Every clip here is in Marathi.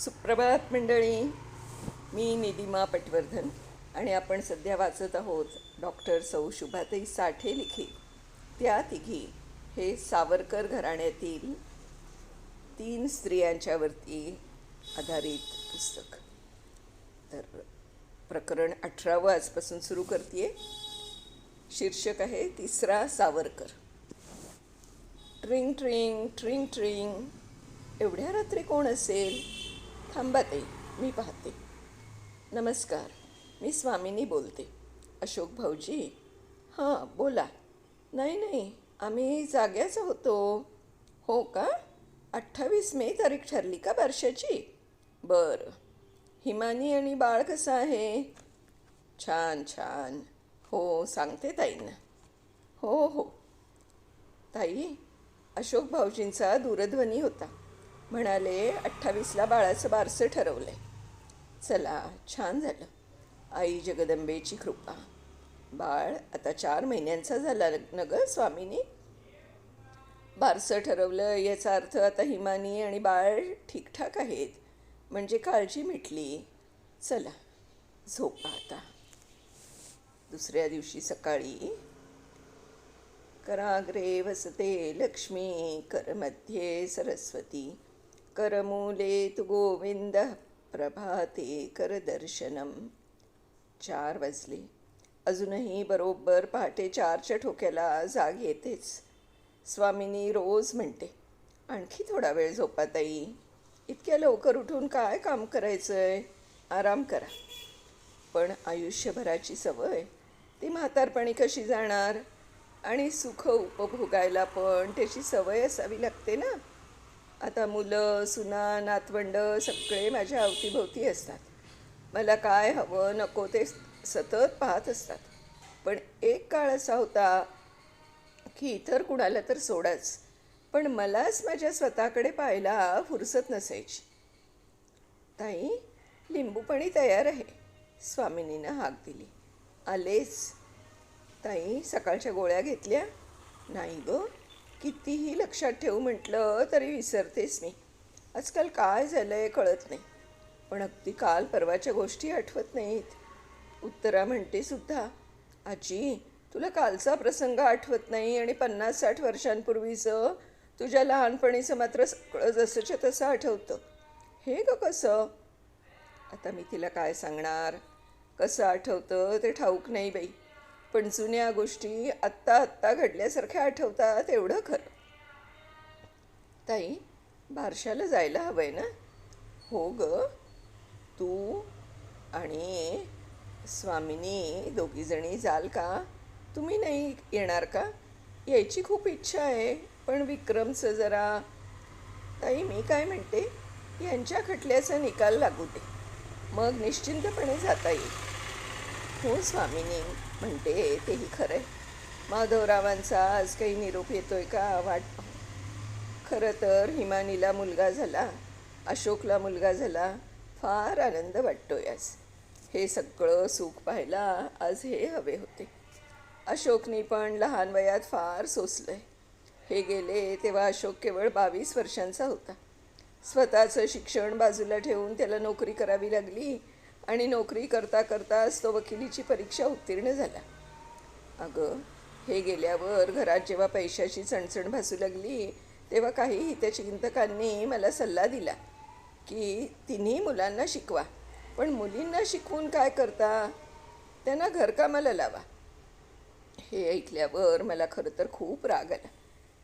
सुप्रभात मंडळी. मी निदिमा पटवर्धन आणि आपण सध्या वाचत आहोत डॉक्टर सौ शुभाताई साठे लिखित त्या तिघी हे सावरकर घराण्यातील तीन स्त्रियांच्यावरती आधारित पुस्तक. तर प्रकरण अठरावं आजपासून सुरू करते शीर्षक आहे तिसरा सावरकर. ट्रिंग ट्रिंग ट्रिंग ट्रिंग. एवढ्या रात्री कोण असेल? थांबा ताई मी पाहते. नमस्कार मी स्वामिनी बोलते. अशोक भाऊजी? हां बोला. नाही नाही आम्ही जाग्याच होतो. हो का? अठ्ठावीस मे तारीख ठरली का वर्षाची? बरं. हिमानी आणि बाळ कसं आहे? छान छान. हो सांगते ताईंना. हो हो. ताई अशोक भाऊजींचा दूरध्वनी होता. म्हणाले अठ्ठावीसला बाळाचं बारसं ठरवलंय. चला छान झालं. आई जगदंबेची कृपा. बाळ आता चार महिन्यांचा झाला न ग स्वामीने? बारसं ठरवलं याचा अर्थ आता हिमानी आणि बाळ ठीकठाक आहेत. म्हणजे काळजी मिटली. चला झोपा आता. दुसऱ्या दिवशी सकाळी. कराग्रे वसते लक्ष्मी करमध्ये सरस्वती. करमूले तु गोविंद प्रभाते करदर्शनम चार वाजले. अजूनही बरोबर पहाटे चारच्या ठोक्याला जाग येतेच. स्वामिनी रोज म्हणते आणखी थोडा वेळ झोपा ताई. इतक्या लवकर उठून काय काम करायचं आहे आराम करा. पण आयुष्यभराची सवय ती म्हातारपणी कशी जाणार? आणि सुख उपभोगायला पण त्याची सवय असावी लागते ना? आता मुलं सुना नातवंड सगळे माझ्या अवतीभोवती असतात. मला काय हवं नको ते सतत पाहत असतात. पण एक काळ असा होता की इतर कुणाला तर सोडाच पण मलाच माझ्या स्वतःकडे पाहायला फुरसत नसायची. ताई लिंबूपणी तयार आहे. स्वामिनीनं हाक दिली. आलेच. ताई सकाळच्या गोळ्या घेतल्या? नाही गं. कितीही लक्षात ठेवू म्हटलं तरी विसरतेच मी. आजकाल काय झालं आहे कळत नाही. पण अगदी काल परवाच्या गोष्टी आठवत नाहीत. उत्तरा म्हणते सुद्धा आजी तुला कालचा प्रसंग आठवत नाही आणि पन्नास साठ वर्षांपूर्वीचं तुझ्या लहानपणीचं मात्र सगळं जसंच्या तसं आठवतं. हे ग कसं? आता मी तिला काय सांगणार? कसं आठवतं ते ठाऊक नाही बाई. पण जुन्या गोष्टी आत्ता आत्ता घडल्यासारख्या आठवतात एवढं खरं. ताई बारशाला जायला हवं आहे ना? हो ग. तू आणि स्वामिनी दोघीजणी जाल का? तुम्ही नाही येणार का? यायची खूप इच्छा आहे पण विक्रमचं जरा ताई मी काय म्हणते? यांच्या खटल्याचा निकाल लागू दे. मग निश्चिंतपणे जाता येईल. हो स्वामिनी. म्हणते तेही खरं आहे. माधवरावांचा आज काही निरोप येतोय का? वाट खरं तर हिमानीला मुलगा झाला अशोकला मुलगा झाला फार आनंद वाटतोय आज. हे सगळं सुख पाहायला आज हे हवे होते. अशोकनी पण लहान वयात फार सोसलं आहे हे गेले तेव्हा अशोक केवळ बावीस वर्षांचा होता. स्वतःचं शिक्षण बाजूला ठेवून त्याला नोकरी करावी लागली आणि नोकरी करता करताच तो वकिलीची परीक्षा उत्तीर्ण झाला. अगं हे गेल्यावर घरात जेव्हा पैशाची चणचण भासू लागली तेव्हा काही हितचिंतकांनी मला सल्ला दिला की तिन्ही मुलांना शिकवा. पण मुलींना शिकवून काय करता? त्यांना घरकामाला लावा. हे ऐकल्यावर मला खरं तर खूप राग आला.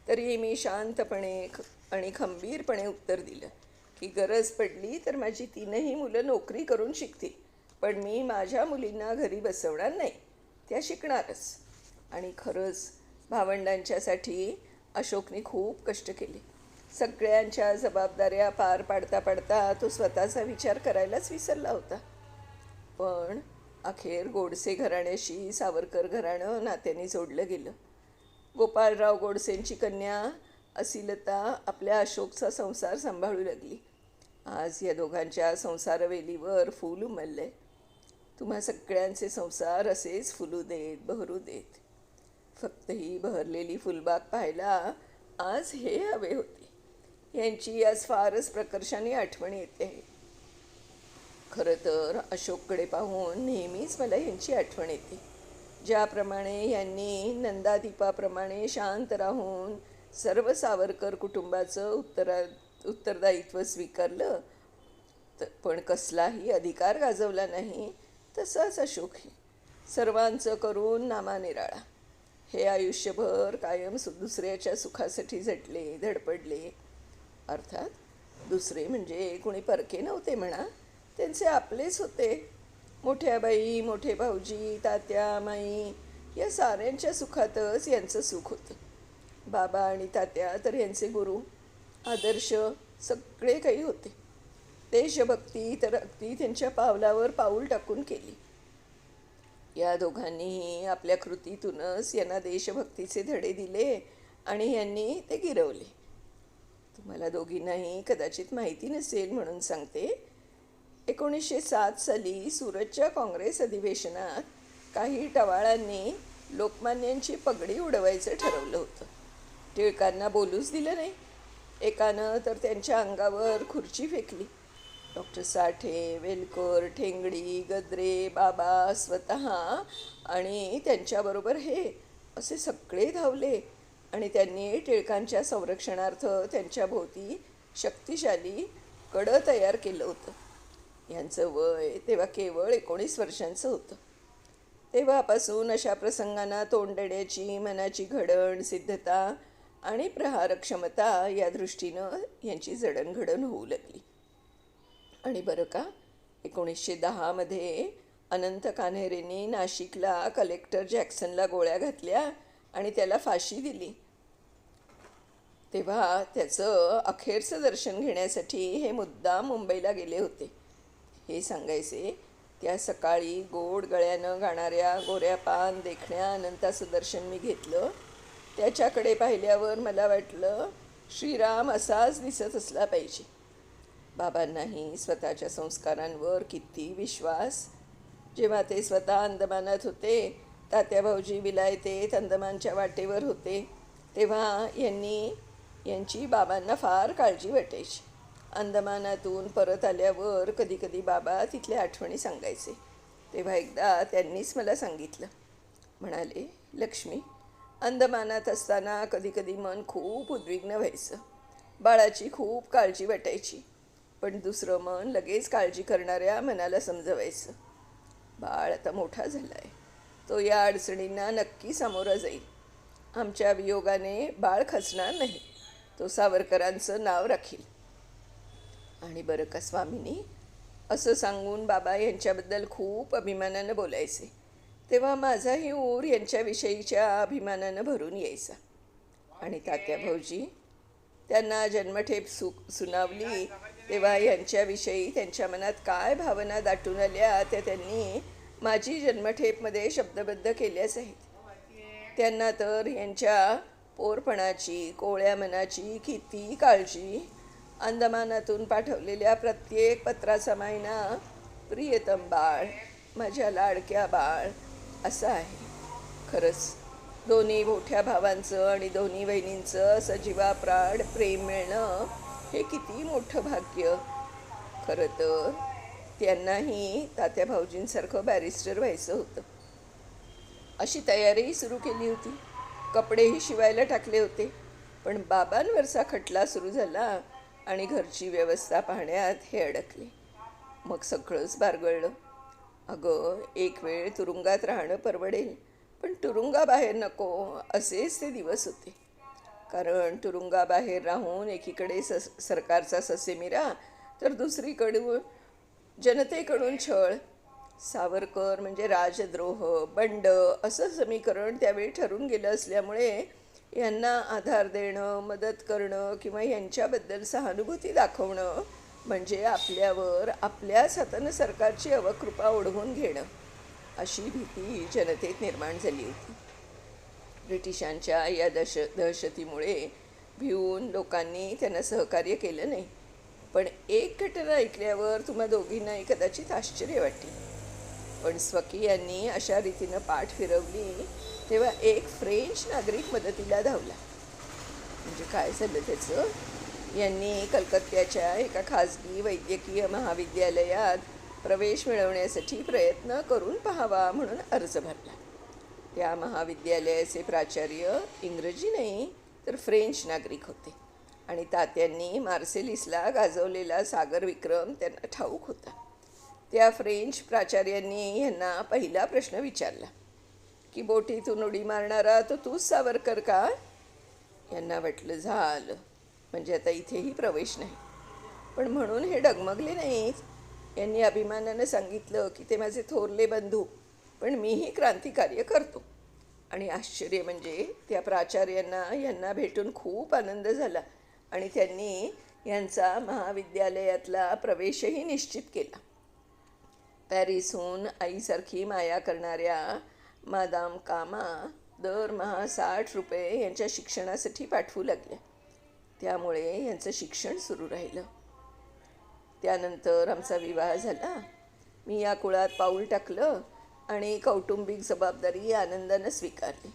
तरी मी शांतपणे ख आणि खंबीरपणे उत्तर दिलं. की गरज पडली तर माझी तीनही मुलं नोकरी करून शिकतील. पण मी माझ्या मुलींना घरी बसवणार नाही. त्या शिकणारच. आणि खरंच भावंडांच्यासाठी अशोकने खूप कष्ट केले. सगळ्यांच्या जबाबदाऱ्या पार पाडता पाडता तो स्वतःचा विचार करायलाच विसरला होता. पण अखेर गोडसे घराण्याशी सावरकर घराणं नात्याने जोडलं गेलं. गोपाळराव गोडसेंची कन्या असिलता आपल्या अशोकचा संसार सांभाळू लागली. आज या दोघांच्या संसारवेलीवर फूल उमलले तुम्हा सगळ्यांचे संसार असेच फुलू देत बहरू देत. फक्त ही बहरलेली फुलबाग पाहायला आज हे हवे होते. यांची आज फारच प्रकर्षाने आठवण येते. खरं तर अशोककडे पाहून नेहमीच मला यांची आठवण येते. ज्याप्रमाणे यांनी नंदादीपाप्रमाणे शांत राहून सर्व सावरकर कुटुंबाचं उत्तरा उत्तरदायित्व स्वीकारलं. तर पण कसलाही अधिकार गाजवला नाही तसाच अशोकही. सर्वांचं करून नामानिराळा हे आयुष्यभर कायम सु दुसऱ्याच्या सुखासाठी झटले धडपडले. अर्थात दुसरे म्हणजे कुणी परके नव्हते म्हणा त्यांचे आपलेच होते. मोठ्या बाई मोठे भाऊजी तात्या माई या साऱ्यांच्या सुखातच यांचं सुख होतं. बाबा आणि तात्या तर यांचे गुरु आदर्श सगळे काही होते. देशभक्ती तर अगदी त्यांच्या पावलावर पाऊल टाकून केली. या दोघांनीही आपल्या कृतीतूनच यांना देशभक्तीचे धडे दिले आणि यांनी ते गिरवले. तुम्हाला दोघींनाही कदाचित माहिती नसेल म्हणून सांगते एकोणीसशे सात साली सुरतच्या काँग्रेस अधिवेशनात काही टवाळांनी लोकमान्यांची पगडी उडवायचं ठरवलं होतं. टिळकांना बोलूच दिलं नाही. एकानं तर त्यांच्या अंगावर खुर्ची फेकली. डॉक्टर साठे वेलकर ठेंगडी गद्रे बाबा स्वतः आणि त्यांच्याबरोबर हे असे सगळे धावले आणि त्यांनी टिळकांच्या संरक्षणार्थ त्यांच्या भोवती शक्तिशाली कडं तयार केलं होतं. यांचं वय तेव्हा केवळ एकोणीस वर्षांचं होतं. तेव्हापासून अशा प्रसंगांना तोंड देण्याची मनाची घडण सिद्धता आणि प्रहारक्षमता या दृष्टीनं यांची जडणघडण होऊ लागली. आणि बरं का एकोणीसशे दहामध्ये अनंत कान्हेरेंनी नाशिकला कलेक्टर जॅक्सनला गोळ्या घातल्या आणि त्याला फाशी दिली. तेव्हा त्याचं अखेरचं दर्शन घेण्यासाठी हे मुद्दाम मुंबईला गेले होते. हे सांगायचे त्या सकाळी गोड गळ्यानं गाणाऱ्या गोऱ्या पान देखण्या अनंताचं दर्शन मी घेतलं त्याच्याकडे पाहिल्यावर मला वाटलं श्रीराम असाच दिसत असला पाहिजे. बाबांनाही स्वतःच्या संस्कारांवर किती विश्वास. जेव्हा ते स्वतः अंदमानात होते तात्या भाऊजी विलायतेत अंदमानच्या वाटेवर होते तेव्हा यांनी यांची बाबांना फार काळजी वाटायची. अंदमानातून परत आल्यावर कधी कधी बाबा तिथल्या आठवणी सांगायचे. तेव्हा एकदा त्यांनीच मला सांगितलं. म्हणाले लक्ष्मी अंदमानात असताना कधी कधी मन खूप उद्विग्न व्हायचं. बाळाची खूप काळजी वाटायची पण दुसरं मन लगेच काळजी करणाऱ्या मनाला समजवायचं. बाळ आता मोठा झाला आहे तो या अडचणींना नक्की सामोरा जाईल. आमच्या वियोगाने बाळ खचणार नाही. तो सावरकरांचं नाव राखील. आणि बरं का स्वामीनी? असं सांगून बाबा यांच्याबद्दल खूप अभिमानानं बोलायचे. तेव्हा माझाही ऊर यांच्याविषयीच्या अभिमानानं भरून यायचा. आणि तात्या भाऊजी त्यांना जन्मठेप सु सुनावली तेव्हा यांच्याविषयी त्यांच्या मनात काय भावना दाटून आल्या त्या त्यांनी माझी जन्मठेपमध्ये शब्दबद्ध केल्याच आहेत. त्यांना तर यांच्या पोरपणाची कोवळ्या मनाची किती काळजी अंदमानातून पाठवलेल्या प्रत्येक पत्राचा मायना प्रियतम बाळ माझ्या लाडक्या बाळ असं आहे. खरंच दोन्ही मोठ्या भावांचं आणि दोन्ही बहिणींचं असं जीवाप्राड प्रेम मिळणं हे किती मोठं भाग्य. खरं तर त्यांनाही तात्या भाऊजींसारखं बॅरिस्टर व्हायचं होतं. अशी तयारीही सुरू केली होती. कपडेही शिवायला टाकले होते. पण बाबांवरचा खटला सुरू झाला आणि घरची व्यवस्था पाहण्यात हे अडकले. मग सगळंच बारगळलं. अगं एक वेळ तुरुंगात राहणं परवडेल पण तुरुंगाबाहेर नको असेच ते दिवस होते. कारण तुरुंगाबाहेर राहून एकीकडे स सरकारचा ससेमिरा तर दुसरीकडून जनतेकडून छळ. सावरकर म्हणजे राजद्रोह बंड असं समीकरण त्यावेळी ठरून गेलं असल्यामुळे यांना आधार देणं मदत करणं किंवा यांच्याबद्दल सहानुभूती दाखवणं म्हणजे आपल्यावर आपल्या सतन सरकारची अवकृपा ओढवून घेणं. अशी भीती जनतेत निर्माण झाली होती. ब्रिटिशांच्या या दश दहशतीमुळे भिवून लोकांनी त्यांना सहकार्य केलं नाही. पण एक घटना ऐकल्यावर तुम्हा दोघींनाही कदाचित आश्चर्य वाटेल. पण स्वकीयांनी अशा रीतीनं पाठ फिरवली तेव्हा एक फ्रेंच नागरिक मदतीला धावला. म्हणजे काय झालं त्याचं? यांनी कलकत्त्याच्या एका खाजगी वैद्यकीय महाविद्यालयात प्रवेश मिळवण्यासाठी प्रयत्न करून पाहावा म्हणून अर्ज भरला. त्या महाविद्यालयाचे प्राचार्य इंग्रजी नाही तर फ्रेंच नागरिक होते आणि तात्यांनी मार्सेलिसला गाजवलेला सागर विक्रम त्यांना ठाऊक होता. त्या फ्रेंच प्राचार्यांनी यांना पहिला प्रश्न विचारला की बोटीतून उडी मारणारा तो तूच सावरकर का? यांना वाटलं झालं. म्हणजे आता इथेही प्रवेश नाही. पण म्हणून हे डगमगले नाहीत. यांनी अभिमानानं सांगितलं की ते माझे थोरले बंधू पण मीही क्रांतिकार्य करतो. आणि आश्चर्य म्हणजे त्या प्राचार्यांना यांना भेटून खूप आनंद झाला आणि त्यांनी यांचा महाविद्यालयातला प्रवेशही निश्चित केला. पॅरिसहून आईसारखी माया करणाऱ्या मादाम कामा दरमहा साठ रुपये यांच्या शिक्षणासाठी पाठवू लागल्या. त्यामुळे यांचं शिक्षण सुरू राहिलं. त्यानंतर आमचा विवाह झाला. मी या कुळात पाऊल टाकलं आणि कौटुंबिक जबाबदारी आनंदानं स्वीकारली.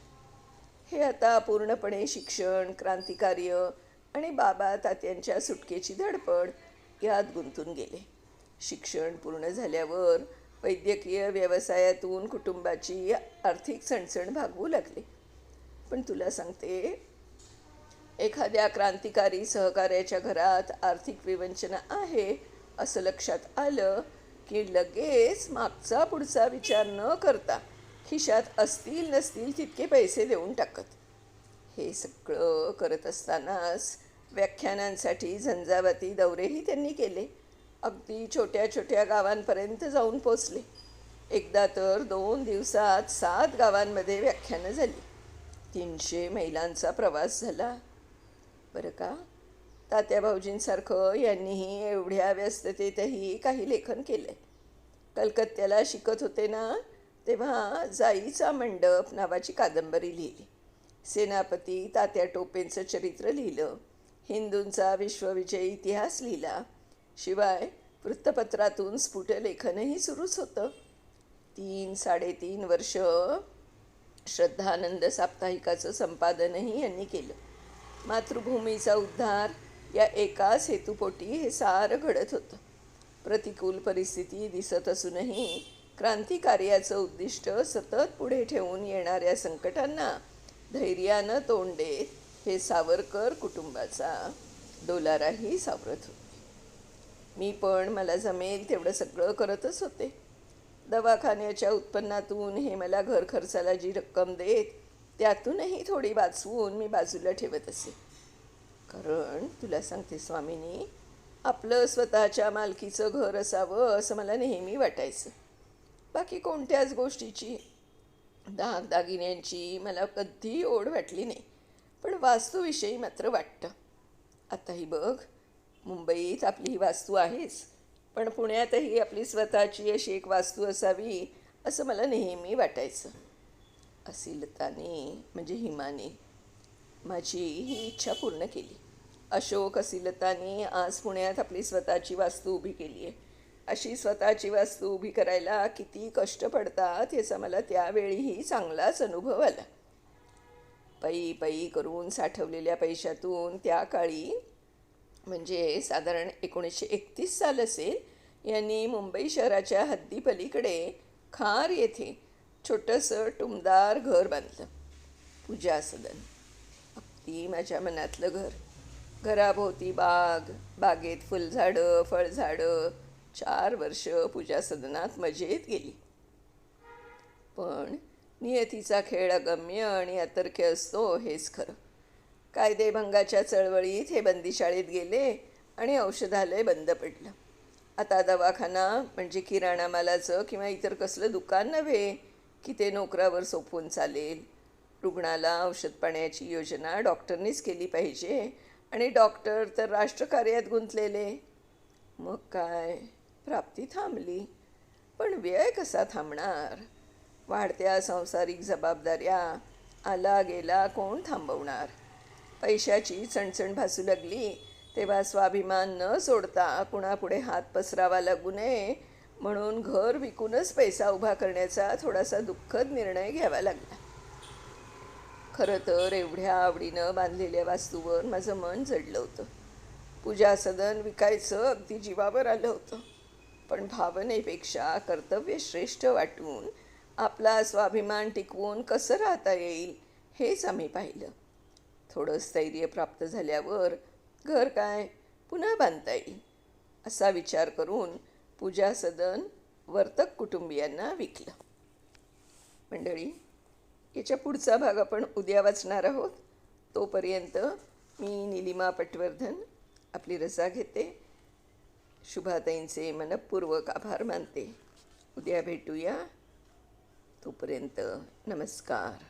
हे आता पूर्णपणे शिक्षण क्रांतिकार्य आणि बाबा तात्यांच्या सुटकेची धडपड यात गुंतून गेले. शिक्षण पूर्ण झाल्यावर वैद्यकीय व्यवसायातून कुटुंबाची आर्थिक चणचण भागवू लागली. पण तुला सांगते एखाद्या क्रांतिकारी सहकार्याच्या घरात आर्थिक विवंचना आहे असं लक्षात आलं की लगेच मागचा पुढचा विचार न करता खिशात असतील नसतील तितके पैसे देऊन टाकत. हे सगळं करत असतानाच व्याख्यानांसाठी झंझावाती दौरेही त्यांनी केले. अगदी छोट्या छोट्या गावांपर्यंत जाऊन पोचले. एकदा तर दोन दिवसात सात गावांमध्ये व्याख्यानं झाली. तीनशे मैलांचा प्रवास झाला. बरं का? तात्या भाऊजींसारखं यांनीही एवढ्या व्यस्ततेतही काही लेखन केलं आहे कलकत्त्याला शिकत होते ना तेव्हा जाईचा मंडप नावाची कादंबरी लिहिली. सेनापती तात्या टोपेंचं चरित्र लिहिलं. हिंदूंचा विश्वविजय इतिहास लिहिला. शिवाय वृत्तपत्रातून स्फुटलेखनही सुरूच होतं. तीन साडेतीन वर्ष श्रद्धानंद साप्ताहिकाचं संपादनही यांनी केलं. मातृभूमीचा उद्धार या एकाच हेतुपोटी हे सारं घडत होतं. प्रतिकूल परिस्थिती दिसत असूनही क्रांतिकार्याचं उद्दिष्ट सतत पुढे ठेवून येणाऱ्या संकटांना धैर्यानं तोंड देत हे सावरकर कुटुंबाचा डोलाराही सावरत होते. मी पण मला जमेल तेवढं सगळं करतच होते. दवाखान्याच्या उत्पन्नातून हे मला घर खर्चाला जी रक्कम देत त्यातूनही थोडी वाचवून मी बाजूला ठेवत असे. कारण तुला सांगते स्वामीनी आपलं स्वतःच्या मालकीचं घर असावं असं मला नेहमी वाटायचं. बाकी कोणत्याच गोष्टीची दागदागिन्यांची मला कधी ओढ वाटली नाही पण वास्तूविषयी मात्र वाटतं. आताही बघ मुंबईत आपली ही वास्तू आहेच पण पुण्यातही आपली स्वतःची अशी एक वास्तू असावी असं मला नेहमी वाटायचं. असिलताने म्हणजे हिमाने माझी ही इच्छा पूर्ण केली. अशोक असिलताने आज पुण्यात आपली स्वतःची वास्तू उभी केली आहे. अशी स्वतःची वास्तू उभी करायला किती कष्ट पडतात याचा मला त्यावेळीही चांगलाच अनुभव आला. पै पै करून साठवलेल्या पैशातून त्या काळी म्हणजे साधारण एकोणीसशे एकतीस साल असेल यांनी मुंबई शहराच्या हद्दीपलीकडे खार येथे छोटंसं टुमदार घर बांधलं. पूजा सदन. अगदी माझ्या मनातलं घर. घराभोवती बाग बागेत फुलझाडं फळझाडं. चार वर्ष पूजा सदनात मजेत गेली. पण नियतीचा खेळ अगम्य आणि अतर्क्य असतो हेच खरं. कायदेभंगाच्या चळवळीत हे बंदीशाळेत गेले आणि औषधालय बंद पडलं. आता दवाखाना म्हणजे किराणा मालाचं किंवा इतर कसलं दुकान नव्हे की ते नोकरावर सोपवून चालेल. रुग्णाला औषध पाण्याची योजना डॉक्टरनीच केली पाहिजे. आणि डॉक्टर तर राष्ट्रकार्यात गुंतलेले. मग काय? प्राप्ती थांबली. पण व्यय कसा थांबणार? वाढत्या संसारिक जबाबदाऱ्या आला गेला कोण थांबवणार? पैशाची चणचण भासू लागली. तेव्हा स्वाभिमान न सोडता कुणापुढे हात पसरावा लागू नये. म्हणून घर विकूनच पैसा उभा करण्याचा थोडासा दुःखद निर्णय घ्यावा लागला. खरं तर एवढ्या आवडीनं बांधलेल्या वास्तूवर माझं मन जडलं होतं. पूजा सदन विकायचं अगदी जीवावर आलं होतं. पण भावनेपेक्षा कर्तव्य श्रेष्ठ वाटून आपला स्वाभिमान टिकवून कसं राहता येईल हेच आम्ही पाहिलं. थोडं स्थैर्य प्राप्त झाल्यावर घर काय पुन्हा बांधता येईल असा विचार करून पूजा सदन वर्तक कुटुंबियांना विकलं. मंडळी याच्या पुढचा भाग आपण उद्या वाचणार आहोत. तोपर्यंत मी निलिमा पटवर्धन आपली रजा घेते. शुभाताईंचे मनपूर्वक आभार मानते. उद्या भेटूया. तोपर्यंत नमस्कार.